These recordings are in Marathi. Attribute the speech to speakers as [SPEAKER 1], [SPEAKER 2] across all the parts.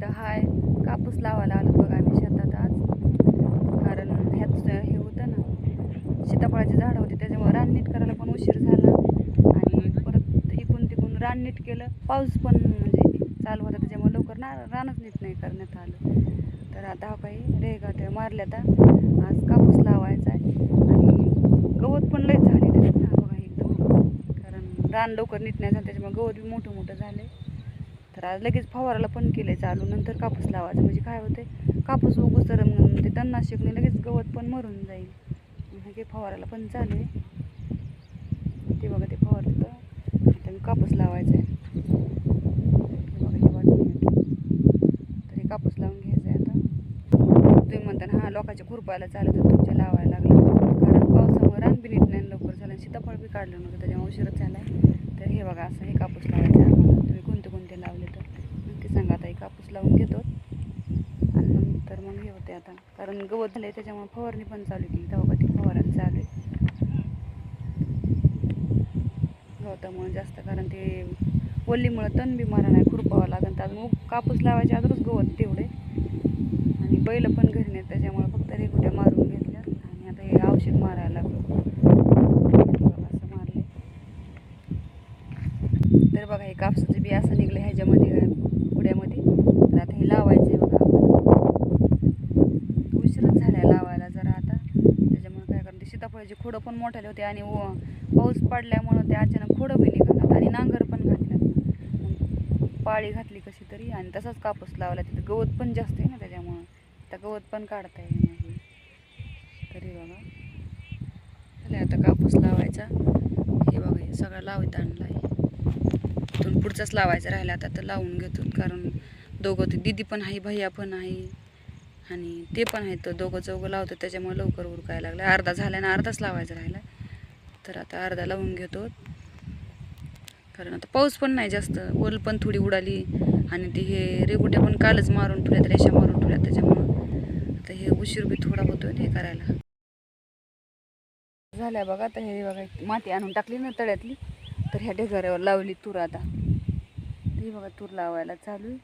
[SPEAKER 1] तर हाय कापूस लावायला आलो बघा आम्ही शेतात आज. कारण ह्यात हे होतं ना सीताफळाची झाडं होती त्याच्यामुळे रान नीट करायला पण उशीर झाला. आणि परत इकून तिकून रान नीट केलं पाऊस पण म्हणजे चालू होता त्याच्यामुळे लवकर ना रानच नीट नाही करण्यात आलं. तर आता हा काही रेगा ते मारल्या आता आज कापूस लावायचा आहे. आणि गवत पण लयच झाले त्याच्यात ना बघा एकदम. कारण रान लवकर नीट नाही झालं त्याच्यामुळे गवत बी मोठं मोठं आहे तर आज लगेच फवाराला पण केलं चालू. नंतर कापूस लावायचं. म्हणजे काय होते कापूस उगूस तर मग ते तणनाशकने लगेच गवत पण मरून जाईल. मग हे फवाराला पण चालू आहे. ते बघा ते फवार तर कापूस लावायचा आहे बघा हे तर हे कापूस लावून घ्यायचं आहे आता. तुम्ही म्हणता ना हा लोकांच्या खुरपायला चालत तर तुमच्या लावायला लागलं कारण पावसामुळे रानबी नीट नाही लवकर झालं सीताफळ बी काढलं नव्हतं त्याच्यामुळे उशीरच झाला आहे तर हे बघा असं हे कापूस लावायचं. आहे लावले तर. नक्की सांगा आता हे कापूस लावून घेतो. आणि नंतर मग हे होते आता. कारण गवत झालंय त्याच्यामुळे फवारणी पण चालू केली. तेव्हा ती फवारणी चालू आहे. गवतामुळे जास्त कारण ते वल्लीमुळं तण बिमारा नाही खुरपावं लागेल तर अजून कापूस लावायच्या अगोदरच गवत तेवढे आणि बैल पण घरी नाहीत त्याच्यामुळे फक्त रेगुट्या मारून घेतल्या आणि आता हे औषध मारायला लागलो बघा असं मारले तर बघा हे कापसाचं बी असं निघलं ह्याच्यामध्ये पुड्यामध्ये तर आता हे लावायचं आहे बघा उशीरच झालाय लावायला जरा आता. त्याच्यामुळे काय कारण ते सीताफळाचे खोडं पण मोठाले होते आणि व- पाऊस पडल्यामुळं ते अचानक खोडं बी निघाला आणि नांगर पण घातलं पाळी घातली कशी तरी आणि तसाच कापूस लावला. तिथं गवत पण जास्त आहे ना त्याच्यामुळं. आता गवत पण काढता येईल नाही. तरी बघा. झालं आता कापूस लावायचा. हे बघा हे सगळं लावत आणला. पुढचाच लावायचा राहिला आता तर लावून घेतो. कारण दोघं ते दिदी पण आहे भैया पण आहे आणि ते पण आहेत. तर दोघं चौघं लावतो त्याच्यामुळे लवकर उरकायला लागलं. अर्धा झाला ना अर्धाच लावायचा राहिला. तर आता अर्धा लावून घेतो. कारण आता पाऊस पण नाही जास्त. ओल पण थोडी उडाली आणि ते हे रेगुट्या पण कालच मारून ठेवल्यात रेषा मारून ठेवल्यात. त्याच्यामुळं आता हे उशीर बी थोडा होतोय ना हे करायला. झाल्या बघा आता हे बघा माती आणून टाकली ना तळ्यातली. तर ह्या ढेगाऱ्यावर लावली तूर आता. हे बघा तूर लावायला चालू आहे.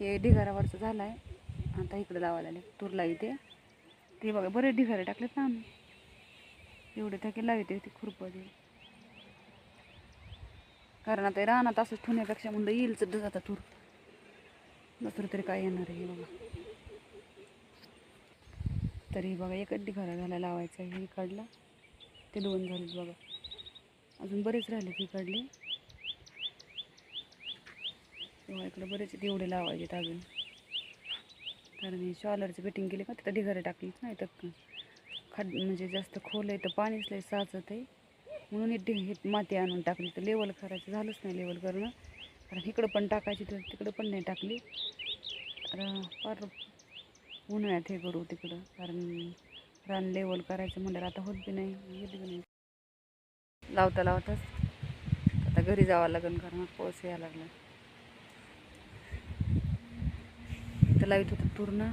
[SPEAKER 1] हे ढिगाऱ्यावरचं झालं आहे आता इकडे लावायला लागले. तूर लावते ते बघा बरेच ढिगारे टाकलेत ना आम्ही. एवढे थके लावते ते खुरपं कारण आता रानात असं ठेवण्यापेक्षा म्हणलं येईल सुद्धा जाता तूर. दुसरं तरी काय येणार आहे हे बघा. तरी बघा एकच ढिगारा झाला लावायचा आहे हे काढला. ते दोन झालेत बघा. अजून बरेच राहिले ते काढले. किंवा इकडं बरेच दिवडे एवढे लावायचे अजून. कारण हे शॉलरची फिटिंग केली का तिथं ढिगारे टाकलीच नाही तर खड म्हणजे जास्त खोल आहे तर पाणीच लय साचत आहे. म्हणून हे ढि- हे माती आणून टाकली. तर लेवल करायचं झालंच नाही लेवल करणं. कारण इकडं पण टाकायची तर तिकडं पण नाही टाकली. तर फार उन्हाळ्यात हे करू तिकडं. कारण रान लेवल करायचं म्हणल्यावर आता होत बी नाही होत बी नाही. लावता लावताच आता घरी जावं लागेल कारण पोस पाऊस यायला लागला. तर लावित होतं पूर्ण.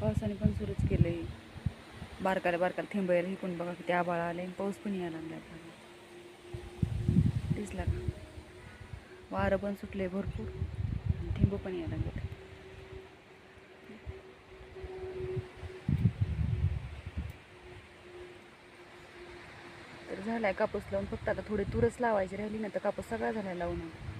[SPEAKER 1] पावसाने पण सुरूच केलं आहे बारकाला बारकाला थेंबायला हिकून बघा किती आबाळ आले आणि पाऊस पण यायला लागला दिसला का वारं पण सुटले भरपूर. आणि थेंब पण यायला लागले तर झालाय कापूस लावून. फक्त आता थोडी तुरच लावायची राहिली ना तर कापूस सगळा झालाय लावून. आता.